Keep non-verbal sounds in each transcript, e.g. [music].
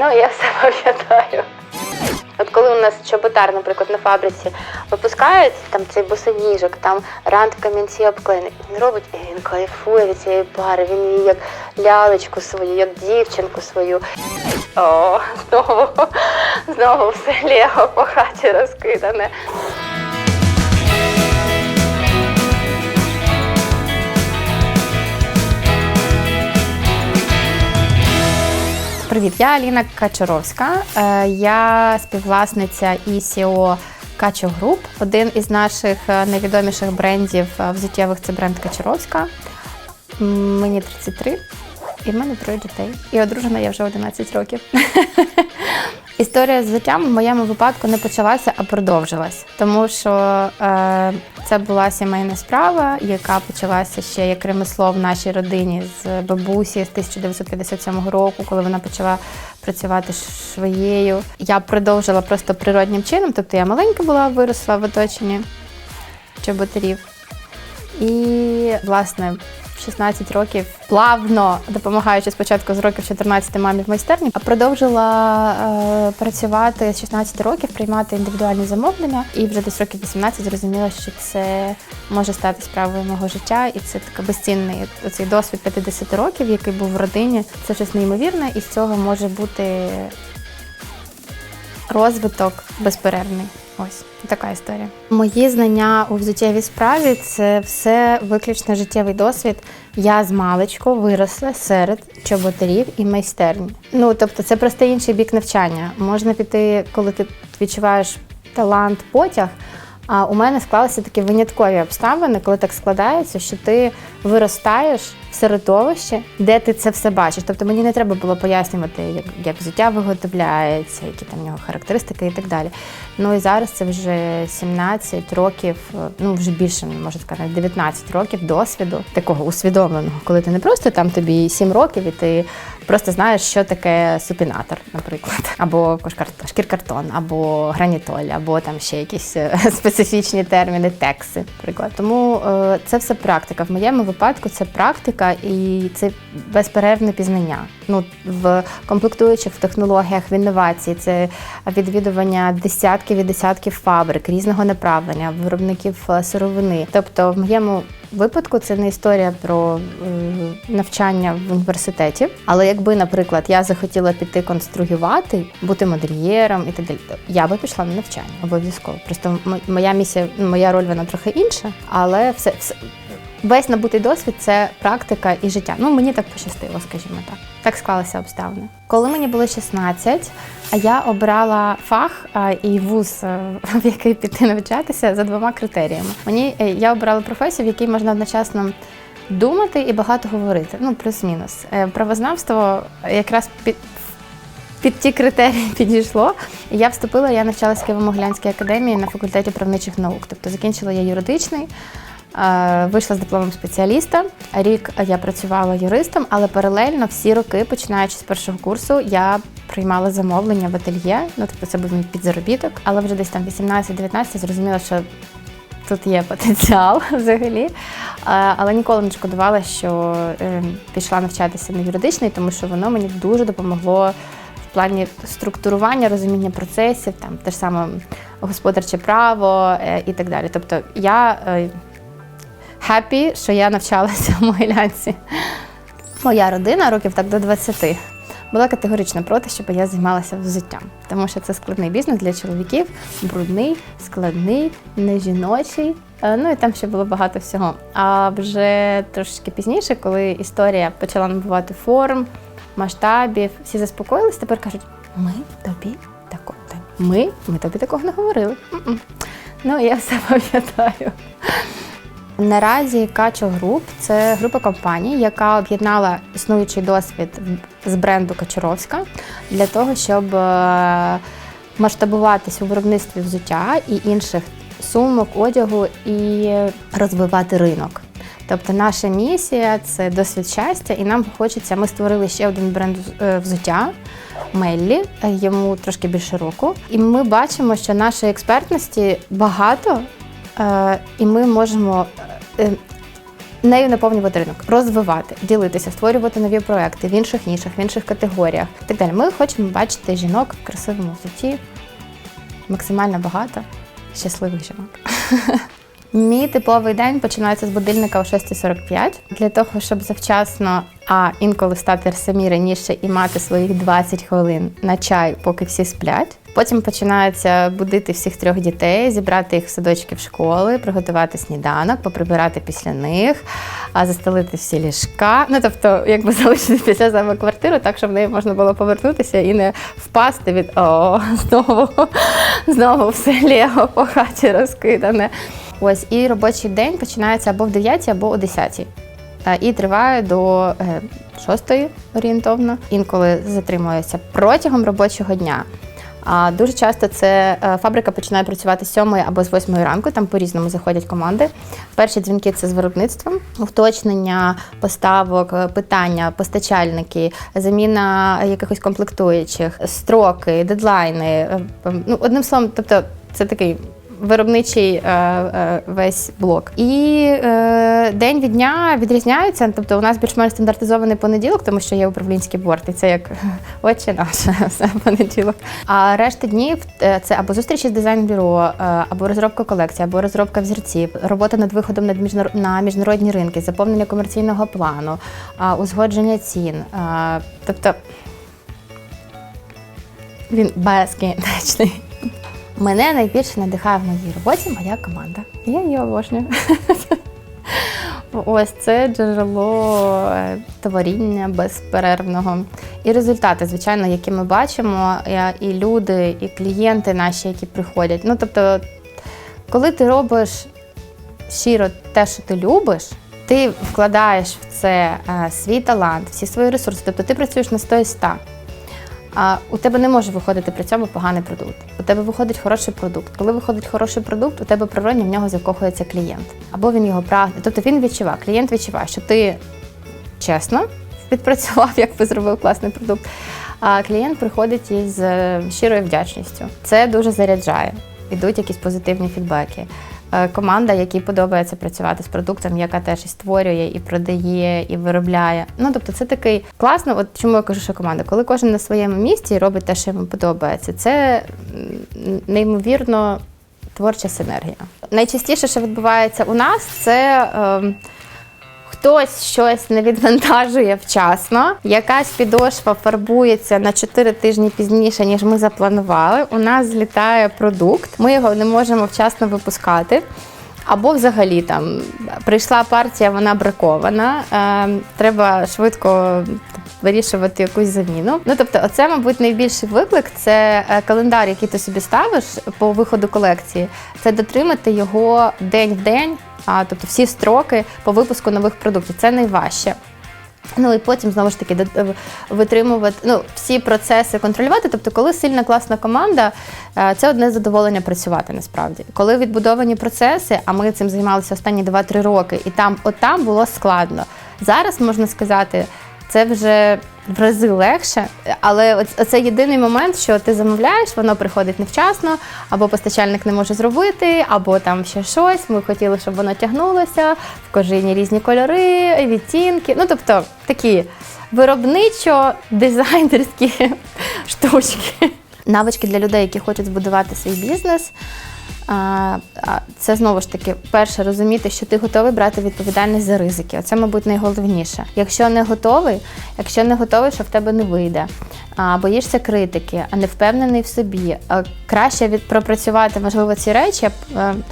Ну, я все [laughs] пам'ятаю. От коли у нас чоботар, наприклад, на фабриці випускають, там цей босоніжок, там рант камінці обклеєний, він робить і він кайфує від цієї пари, він її як лялечку свою, як дівчинку свою. О, знову, [laughs] знову все лего по хаті розкидане. Привіт, я Аліна Качаровська. Е, Я співвласниця і CEO Качо Груп. Один із наших е, найвідоміших брендів е, взуттєвих це бренд Качаровська. Мені 33, і в мене троє дітей. І одружена я вже 11 років. [laughs] Історія з взуттям в моєму випадку не почалася, а продовжилась, тому що е, це була сімейна справа, яка почалася ще як ремесло в нашій родині з бабусі з 1957 року, коли вона почала працювати швеєю. Я продовжила просто природнім чином, тобто я маленька була, виросла в оточенні чоботарів. І, власне, 16 років плавно допомагаючи спочатку з років 14 мамі в майстерні, а продовжила е, працювати з 16 років, приймати індивідуальні замовлення. І вже десь років 18 зрозуміла, що це може стати справою мого життя, і це така безцінний цей досвід 50 років, який був в родині. Це щось неймовірне, і з цього може бути розвиток безперервний. Ось така історія. Мої знання у взуттєвій справі це все виключно життєвий досвід. Я з маличку виросла серед чоботарів і майстерні. Ну тобто, це просто інший бік навчання. Можна піти, коли ти відчуваєш талант, потяг. А у мене склалися такі виняткові обставини, коли так складається, що ти виростаєш в середовищі, де ти це все бачиш. Тобто мені не треба було пояснювати, як, як взуття виготовляється, які там в нього характеристики і так далі. Ну і зараз це вже 17 років, ну вже більше можна сказати, 19 років досвіду такого усвідомленого, коли ти не просто там тобі 7 років, і ти просто знаєш, що таке супінатор, наприклад, [laughs] або шкіркартон, або гранітоль, або там ще якісь е, [laughs] специфічні терміни, текси, наприклад. Тому е, це все практика. В моєму випадку це практика і це безперервне пізнання. Ну в комплектуючих в технологіях, в інновації, це відвідування десятків і десятків фабрик різного направлення, виробників е, сировини. Тобто, в моєму випадку це не історія про е, навчання в університеті. Але якби, наприклад, я захотіла піти конструювати, бути модельєром і так далі, я би пішла на навчання обов'язково. Просто моя місія, моя роль вона трохи інша, але все, все весь набутий досвід це практика і життя. Ну мені так пощастило, скажімо так. Так склалися обставини. Коли мені було 16, а я обрала фах і вуз, е, в який піти навчатися за двома критеріями. Мені е, я обрала професію, в якій можна одночасно думати і багато говорити. Ну, плюс-мінус. Е, Правознавство якраз під. Під ті критерії [laughs] підійшло. Я вступила, я навчалася в Києво-Могилянській академії на факультеті правничих наук. Тобто закінчила я юридичний, вийшла з дипломом спеціаліста. Рік я працювала юристом, але паралельно всі роки, починаючи з першого курсу, я приймала замовлення в ательє. Ну, тобто це був мій підзаробіток, але вже десь там 18-19 зрозуміла, що тут є потенціал [laughs] взагалі. Е, Але ніколи не шкодувала, що е, пішла навчатися на юридичний, тому що воно мені дуже допомогло в плані структурування, розуміння процесів, там те ж саме господарче право е, і так далі. Тобто я хеппі, що я навчалася в Могилянці. Моя родина років так до 20 була категорично проти, щоб я займалася взуттям, тому що це складний бізнес для чоловіків, брудний, складний, не жіночий. Е, Ну і там ще було багато всього. А вже трошки пізніше, коли історія почала набувати форм, масштабів, всі заспокоїлись, тепер кажуть: ми тобі такого. Ми, ми тобі такого не говорили. Ну, я все пам'ятаю. Наразі Качо Груп це група компаній, яка об'єднала існуючий досвід з бренду Качаровська для того, щоб е, масштабуватись у виробництві взуття і інших сумок, одягу і розвивати ринок. Тобто наша місія це досвід щастя, і нам хочеться. Ми створили ще один бренд е, взуття Меллі, йому трошки більше року. І ми бачимо, що нашої експертності багато, е, і ми можемо нею наповнювати ринок, розвивати, ділитися, створювати нові проекти в інших нішах, в інших категоріях. Так далі. Ми хочемо бачити жінок в красивому взутті, максимально багато щасливих жінок. [laughs] Мій типовий день починається з будильника о 6.45 для того, щоб завчасно, а інколи стати самі раніше і мати своїх 20 хвилин на чай, поки всі сплять. Потім починається будити всіх трьох дітей, зібрати їх в садочки в школи, приготувати сніданок, поприбирати після них, а застелити всі ліжка. Ну тобто, якби [laughs] залишити після себе квартиру, так щоб в неї можна було повернутися і не впасти від о, знову, [laughs] знову все лего по хаті розкидане. Ось і робочий день починається або в 9, або о 10. Е, І триває до е, 6 орієнтовно. Інколи затримується протягом робочого дня. А дуже часто це е, фабрика починає працювати з 7 або з 8 ранку, там по-різному заходять команди. Перші дзвінки це з виробництвом, уточнення поставок, е, питання, постачальники, заміна якихось комплектуючих, строки, дедлайни. е, Ну, одним словом, тобто це такий виробничий е, е, весь блок. І е, день від дня відрізняється. Тобто, у нас більш-менш стандартизований понеділок, тому що є управлінський борт, і це як [laughs] отче наше [laughs] все понеділок. А решта днів це або зустрічі з дизайн-бюро, або розробка колекції, або розробка взірців, робота над виходом на міжнародні ринки, заповнення комерційного плану, узгодження цін. Тобто він безкінечний. Мене найбільше надихає в моїй роботі моя команда. Я її обожнюю. [laughs] Ось це джерело е, творіння безперервного. І результати, звичайно, які ми бачимо, е, і люди, і клієнти наші, які приходять. Ну, тобто, коли ти робиш щиро те, що ти любиш, ти вкладаєш в це е, свій талант, всі свої ресурси. Тобто ти працюєш на 100 і 100. А у тебе не може виходити при цьому поганий продукт. У тебе виходить хороший продукт. Коли виходить хороший продукт, у тебе природньо в нього закохується клієнт. Або він його прагне. Тобто він відчуває, клієнт відчуває, що ти чесно відпрацював, як би зробив класний продукт. А клієнт приходить із е, щирою вдячністю. Це дуже заряджає. Ідуть якісь позитивні фідбеки. Е, Команда, якій подобається працювати з продуктом, яка теж і створює, і продає, і виробляє. Ну тобто, це такий класно. От чому я кажу, що команда, коли кожен на своєму місці робить те, що йому подобається, це неймовірно творча синергія. Найчастіше, що відбувається у нас, це. ем, Хтось щось не відвантажує вчасно, якась підошва фарбується на 4 тижні пізніше, ніж ми запланували. У нас злітає продукт, ми його не можемо вчасно випускати. Або взагалі там прийшла партія, вона бракована. Е, треба швидко вирішувати якусь заміну. Ну тобто, оце, мабуть, найбільший виклик це е, календар, який ти собі ставиш по виходу колекції. Це дотримати його день в день, тобто всі строки по випуску нових продуктів. Це найважче. Ну і потім знову ж таки е, витримувати ну, всі процеси контролювати. Тобто, коли сильна класна команда, е, це одне задоволення працювати насправді. Коли відбудовані процеси, а ми цим займалися останні 2-3 роки, і там, от там було складно. Зараз можна сказати, це вже в рази легше, але оце єдиний момент, що ти замовляєш, воно приходить невчасно, або постачальник не може зробити, або там ще щось. Ми хотіли, щоб воно тягнулося, в кожині різні кольори, відтінки. Ну тобто такі виробничо-дизайнерські [laughs] штучки. Навички для людей, які хочуть збудувати свій бізнес. Це знову ж таки перше розуміти, що ти готовий брати відповідальність за ризики. Оце, мабуть, найголовніше. Якщо не готовий, якщо не готовий, що в тебе не вийде, а, боїшся критики, а не впевнений в собі, краще від пропрацювати можливо ці речі.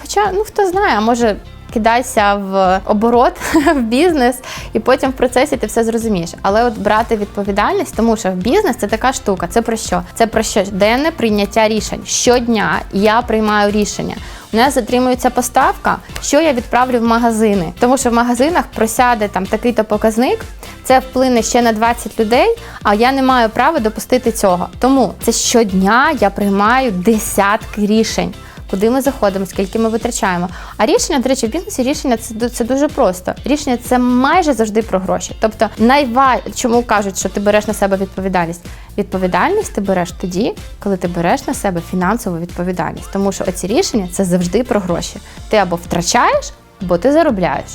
Хоча ну хто знає, а може. Кидайся в оборот [laughs] в бізнес, і потім в процесі ти все зрозумієш. Але от брати відповідальність, тому що бізнес це така штука. Це про що? Це про щоденне прийняття рішень. Щодня я приймаю рішення. У нас затримується поставка, що я відправлю в магазини, тому що в магазинах просяде там такий-то показник. Це вплине ще на 20 людей, а я не маю права допустити цього. Тому це щодня я приймаю десятки рішень куди ми заходимо, скільки ми витрачаємо. А рішення, до речі, в бізнесі рішення це, це дуже просто. Рішення це майже завжди про гроші. Тобто, найва... чому кажуть, що ти береш на себе відповідальність? Відповідальність ти береш тоді, коли ти береш на себе фінансову відповідальність. Тому що оці рішення це завжди про гроші. Ти або втрачаєш, або ти заробляєш.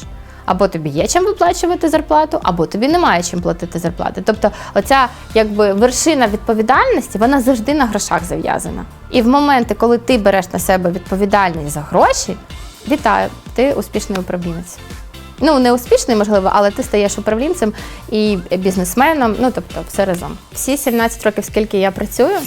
Або тобі є чим виплачувати зарплату, або тобі немає чим платити зарплати. Тобто, оця якби вершина відповідальності, вона завжди на грошах зав'язана. І в моменти, коли ти береш на себе відповідальність за гроші, вітаю, ти успішний управлінець. Ну, не успішний, можливо, але ти стаєш управлінцем і бізнесменом, ну тобто все разом. Всі 17 років, скільки я працюю,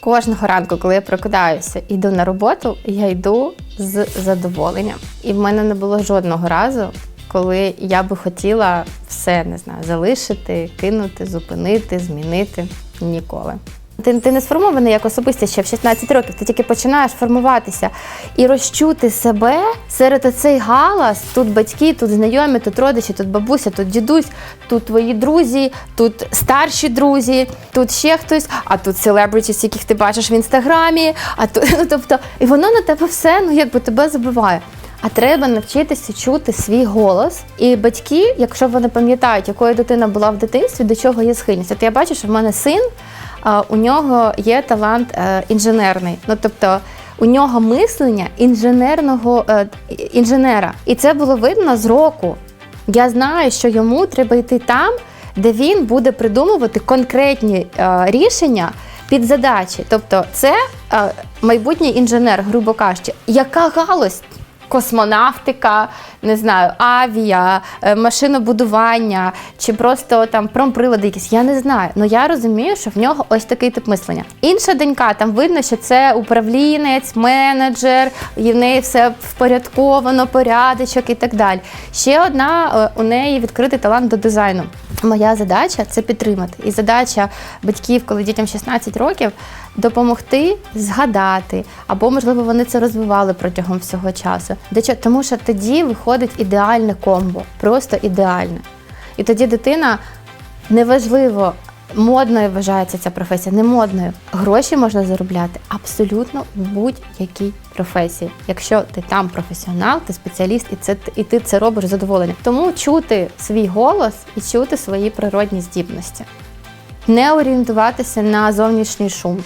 кожного ранку, коли я прокидаюся йду на роботу, я йду з задоволенням. І в мене не було жодного разу, коли я би хотіла все не знаю, залишити, кинути, зупинити, змінити. Ніколи. Ти, ти не сформований як особистість ще в 16 років, ти тільки починаєш формуватися і розчути себе серед оцей галас. Тут батьки, тут знайомі, тут родичі, тут бабуся, тут дідусь, тут твої друзі, тут старші друзі, тут ще хтось, а тут селебритіс, яких ти бачиш в інстаграмі. А тут, [laughs] ну, тобто, і воно на тебе все ну якби тебе забиває. А треба навчитися чути свій голос. І батьки, якщо вони пам'ятають, якою дитина була в дитинстві, до чого є схильність. От я бачу, що в мене син, у нього є талант е, інженерний. Ну тобто у нього мислення інженерного е, інженера. І це було видно з року. Я знаю, що йому треба йти там, де він буде придумувати конкретні е, рішення під задачі. Тобто, це майбутній інженер, грубо кажучи, яка галузь? Космонавтика, не знаю, авіа, е, машинобудування чи просто там промприлади якісь. Я не знаю. але я розумію, що в нього ось такий тип мислення. Інша донька, там видно, що це управлінець, менеджер, і в неї все впорядковано, порядочок і так далі. Ще одна е, у неї відкритий талант до дизайну. Моя задача це підтримати. І задача батьків, коли дітям 16 років, допомогти згадати, або, можливо, вони це розвивали протягом всього часу. Тому що тоді виходить ідеальне комбо, просто ідеальне. І тоді дитина неважливо. Модною вважається ця професія, не модною. Гроші можна заробляти абсолютно в будь-якій професії. Якщо ти там професіонал, ти спеціаліст, і це і ти це робиш задоволення. Тому чути свій голос і чути свої природні здібності, не орієнтуватися на зовнішній шум.